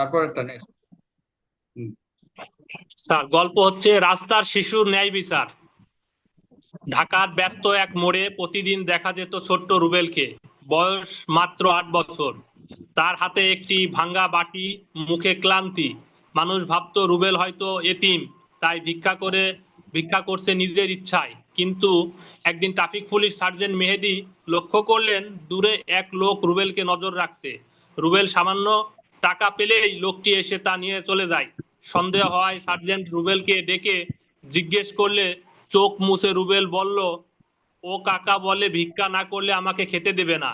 তারপর একটা next sir, গল্প হচ্ছে, রাস্তার শিশুর ন্যায় বিচার। ঢাকার ব্যস্ত এক মোড়ে প্রতিদিন দেখা যেত ছোট্ট রুবেলকে। বয়স মাত্র আট বছর। তার হাতে একটি ভাঙ্গা বাটি, মুখে ক্লান্তি। মানুষ ভাবতো, রুবেল হয়তো এতিম। তাই ভিক্ষা করে, ভিক্ষা করছে নিজের ইচ্ছায়। কিন্তু একদিন ট্রাফিক পুলিশ সার্জেন্ট মেহেদি লক্ষ্য করলেন, দূরে এক লোক রুবেলকে নজর রাখছে। রুবেল সামান্য টাকা পেলেই লোকটি এসে তা নিয়ে চলে যায়। সন্দেহ হয় সার্জেন্ট রুবেলকে ডেকে জিজ্ঞেস করলে চোখ মুছে রুবেল বলল, ও কাকা বলে ভিক্ষা না করলে আমাকে খেতে দেবে না।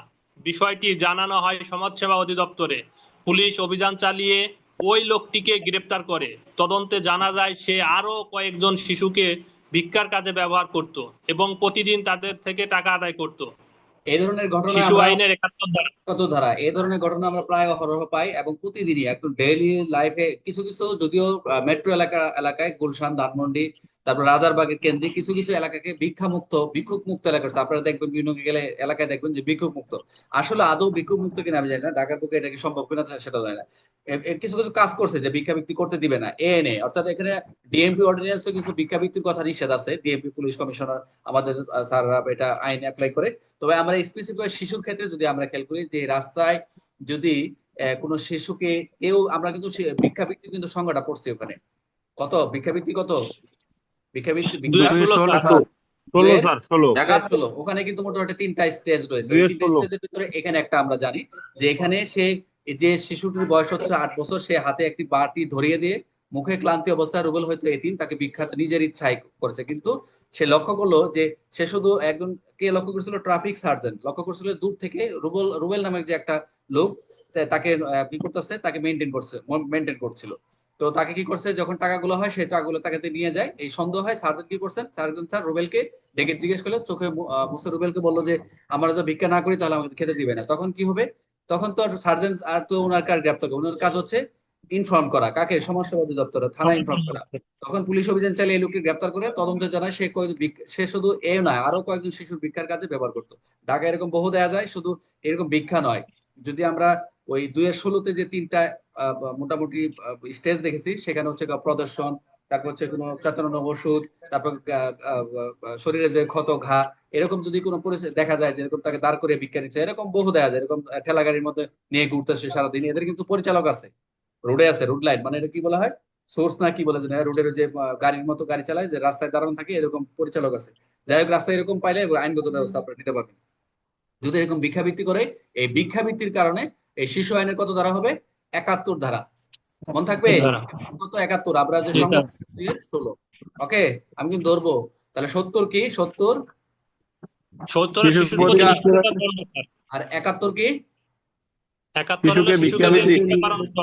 বিষয়টি জানানো হয় সমাজসেবা অধিদপ্তরে। পুলিশ অভিযান চালিয়ে ওই লোকটিকে গ্রেপ্তার করে। তদন্তে জানা যায় সে আরও কয়েকজন শিশুকে ভিক্ষার কাজে ব্যবহার করত এবং প্রতিদিন তাদের থেকে টাকা আদায় করত। এই ধরনের ঘটনা শিশু আইনের ধারা। কত ধারা এই ধরনের ঘটনা আমরা প্রায় অহরহ পাই এবং প্রতিদিনই একদম ডেইলি লাইফে কিছু কিছু যদিও মেট্রো এলাকা এলাকায় গুলশান ধানমন্ডি তারপর রাজারবাগের কেন্দ্রে কিছু কিছু এলাকাকে ভিক্ষা মুক্ত ভিক্ষুক মুক্ত এলাকা আপনারা দেখবেন বিভিন্ন গেলে এলাকায় দেখবেন যে ভিক্ষুক মুক্ত আসলে আদৌ ভিক্ষুক মুক্ত কিনা আমি জানি না। ঢাকার বুকে এটা কি সম্ভব কিনা সেটা জানি না। কিছু কিছু কাজ করছে যে ভিক্ষাবৃত্তি করতে দিবে না এ এনে অর্থাৎ এখানে ডিএমপি অর্ডিন্যান্সে কিছু ভিক্ষাবৃত্তির কথা নিষেধ আছে। ডিএমপি পুলিশ কমিশনার আমাদের স্যাররা এটা আইন অ্যাপ্লাই করে। তবে আমরা স্পেসিফিক শিশুর ক্ষেত্রে যদি আমরা খেয়াল করি যে রাস্তায় যদি কোনো শিশুকে কেউ, আমরা কিন্তু সে- ভিক্ষাবৃত্তির কিন্তু সংজ্ঞাটা পড়ছি ওখানে। কত? ভিক্ষা ভিক্ষাবৃত্তি কত? ওখানে কিন্তু মোটামুটি তিনটা স্টেজ রয়েছে। স্টেজের ভিতরে এখানে একটা আমরা জানি যে এখানে সে যে শিশুটির বয়স হচ্ছে আট বছর সে হাতে একটি বাটি ধরিয়ে দিয়ে মুখে ক্লান্তি অবস্থায় রুবেল হয়তো এতিম তাকে বিখ্যাত নিজের ইচ্ছায় করেছে। কিন্তু সে লক্ষ্য করল যে সে শুধু একজন কে লক্ষ্য করছিল? ট্রাফিক সার্জেন্ট লক্ষ্য করছিল দূর থেকে রুবেল রুবেল নামে যে একটা লোক তাকে কি করতেছে? তাকে মেনটেন করছে মেনটেন করছিল। তো তাকে কি করছে? যখন টাকাগুলো হয়, সেই টাকাগুলো তাকে নিয়ে যায়। এই সন্দেহ হয় সার্জেন্ট কি করছেন? সার্জেন্ট স্যার রুবেলকে ডেকে জিজ্ঞেস করলে চোখে মুসে রুবেলকে বলল যে, আমরা যদি ভিক্ষা না করি, তাহলে আমাকে খেতে দিবে না। তখন কি হবে? তখন তো সার্জেন্ট আর তো ওনার কাজ গ্রেপ্তার করবে? ওনার কাজ হচ্ছে ইনফর্ম করা। কাকে? সমাজসেবা অধিদপ্তর থানা ইনফর্ম করা। তখন পুলিশ অভিযান চালিয়ে এই লোককে গ্রেপ্তার করে তদন্ত জানায়, সে সে শুধু এ নয়, আরও কয়েকজন শিশুর ভিক্ষার কাজে ব্যবহার করতো। ঢাকা এরকম বহু দেয়া যায়, শুধু এরকম ভিক্ষা নয়। যদি আমরা ওই দুইয়ের ষোলোতে যে তিনটা মোটামুটি স্টেজ দেখেছি। সেখানে হচ্ছে প্রদর্শন, তারপর হচ্ছে কোনো চেতনানো ওষুধ, তারপর শরীরে যে ক্ষত ঘা, এরকম যদি কোনো দেখা যায় যে এরকম তাকে দাঁড় করে ভিক্ষা নিচ্ছে এরকম বহু দেখা যায়। এরকম ঠেলা গাড়ির মধ্যে নিয়ে ঘুরতেছে সারাদিন। এদের কিন্তু পরিচালক আছে। রোডে আছে রুট লাইট মানে এটা কি বলা হয়? সোর্স না কি বলে যে রোডের যে গাড়ির মতো গাড়ি চালায়, যে রাস্তায় দাঁড়ানো থাকে, এরকম পরিচালক আছে। যাই হোক, রাস্তায় এরকম পাইলে আইনগত ব্যবস্থা আপনারা নিতে পারবেন। যদি এরকম ভিক্ষাবৃত্তি করে, এই ভিক্ষাবৃত্তির কারণে এই শিশু আইনের কত ধারা হবে? একাত্তর ধারা। মনে থাকবে। কত একাত্তর। আমরা যে ষোলো। ওকে? আমি কিন্তু ধরবো। তাহলে সত্তর কি? সত্তর। আর একাত্তর কি? একাত্তর